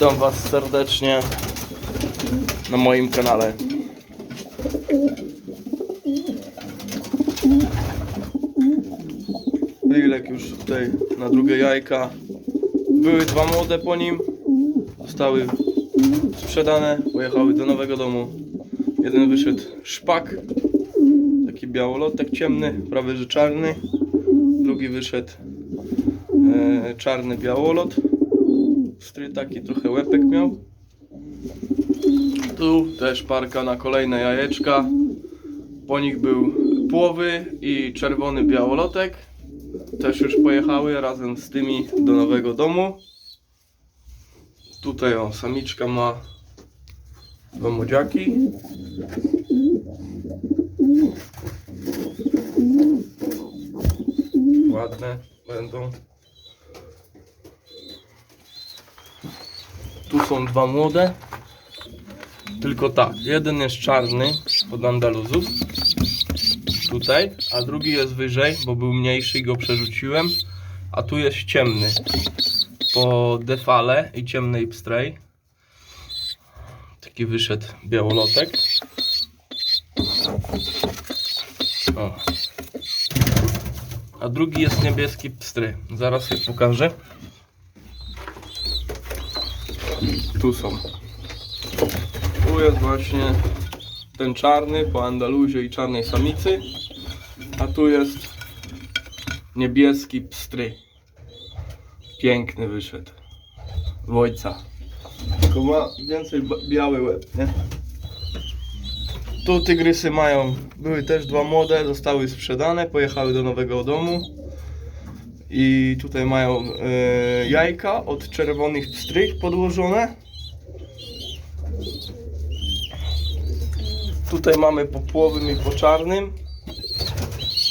Witam Was serdecznie na moim kanale. Lilek już tutaj na drugie jajka. Były dwa młode po nim. Zostały sprzedane, pojechały do nowego domu. Jeden wyszedł szpak, taki białolotek ciemny, prawie że czarny. Drugi wyszedł e, czarny białolot. Stry taki trochę łepek miał. Tu też parka na kolejne jajeczka. Po nich był płowy i czerwony białolotek. Też już pojechały razem z tymi do nowego domu. Tutaj o, samiczka ma dwa młodziaki. Ładne będą. Tu są dwa młode. Tylko tak, jeden jest czarny od Andaluzów. Tutaj, a drugi jest wyżej, bo był mniejszy i go przerzuciłem. A tu jest ciemny. Po defale i ciemnej pstrej. Taki wyszedł białolotek. O. A drugi jest niebieski pstry. Zaraz je pokażę. Tu są. Tu jest właśnie ten czarny po Andaluzie i czarnej samicy. A tu jest niebieski pstry. Piękny wyszedł. Wojca. Tylko ma więcej biały łeb, nie? Tu tygrysy mają, były też dwa młode, zostały sprzedane, pojechały do nowego domu. I tutaj mają e, jajka od czerwonych pstrych podłożone. Tutaj mamy po płowym i po czarnym.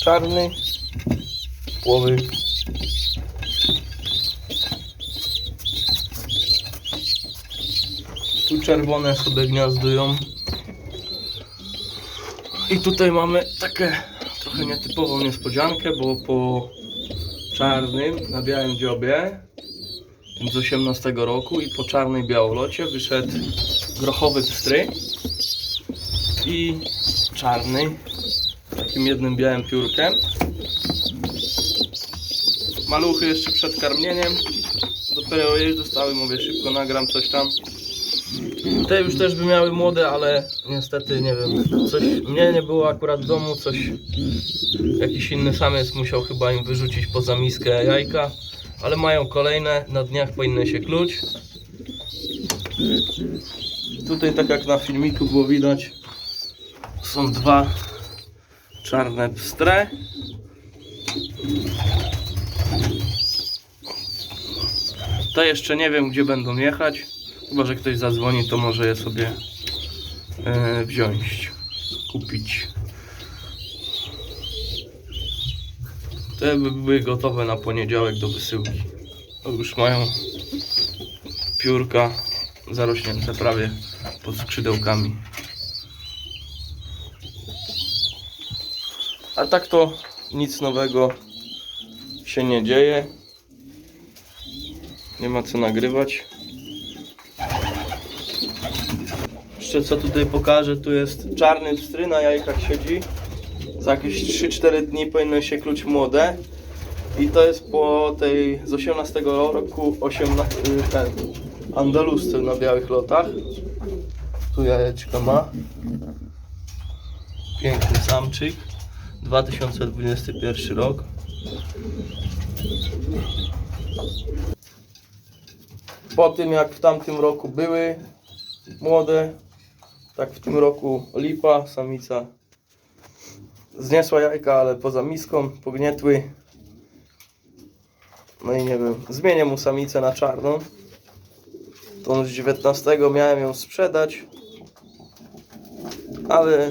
Czarny, płowy. Tu czerwone sobie gniazdują. I tutaj mamy takie trochę nietypową niespodziankę, bo po czarnym na białym dziobie z 18 roku i po czarnej białolocie wyszedł grochowy pstry i czarny takim jednym białym piórkiem. Maluchy jeszcze przed karmieniem. Dopiero je dostały, mówię szybko nagram coś tam. Te już też by miały młode, ale niestety nie wiem. Coś mnie nie było akurat w domu, coś jakiś inny samiec musiał chyba im wyrzucić poza miskę jajka. Ale mają kolejne, na dniach powinny się kluć. Tutaj tak jak na filmiku było widać, są dwa czarne pstre. To jeszcze nie wiem gdzie będą jechać. Chyba, że ktoś zadzwoni, to może je sobie e, wziąć, kupić. Te by były gotowe na poniedziałek do wysyłki. To już mają piórka zarośnięte prawie pod skrzydełkami. A tak to nic nowego się nie dzieje. Nie ma co nagrywać. Jeszcze co tutaj pokażę, tu jest czarny pstry na jajkach siedzi. Za jakieś 3-4 dni powinny się kluć młode. I to jest po tej z 18 roku 18, y, Andalusce na białych lotach. Tu jajeczka ma. Piękny samczyk. 2021 rok. Po tym jak w tamtym roku były młode, tak w tym roku lipa, samica zniesła jajka, ale poza miską pognietły. No i nie wiem, zmienię mu samicę na czarną. Tą z 19 miałem ją sprzedać, ale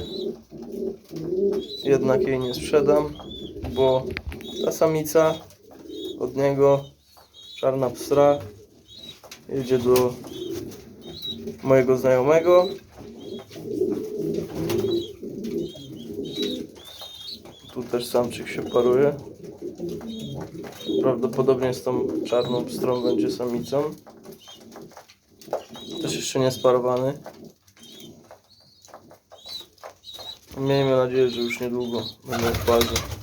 jednak jej nie sprzedam, bo ta samica od niego, czarna pstra, jedzie do mojego znajomego. Tu też samczyk się paruje. Prawdopodobnie z tą czarną pstrą będzie samicą. Też jeszcze nie sparowany. Miejmy nadzieję, że już niedługo będą w parze.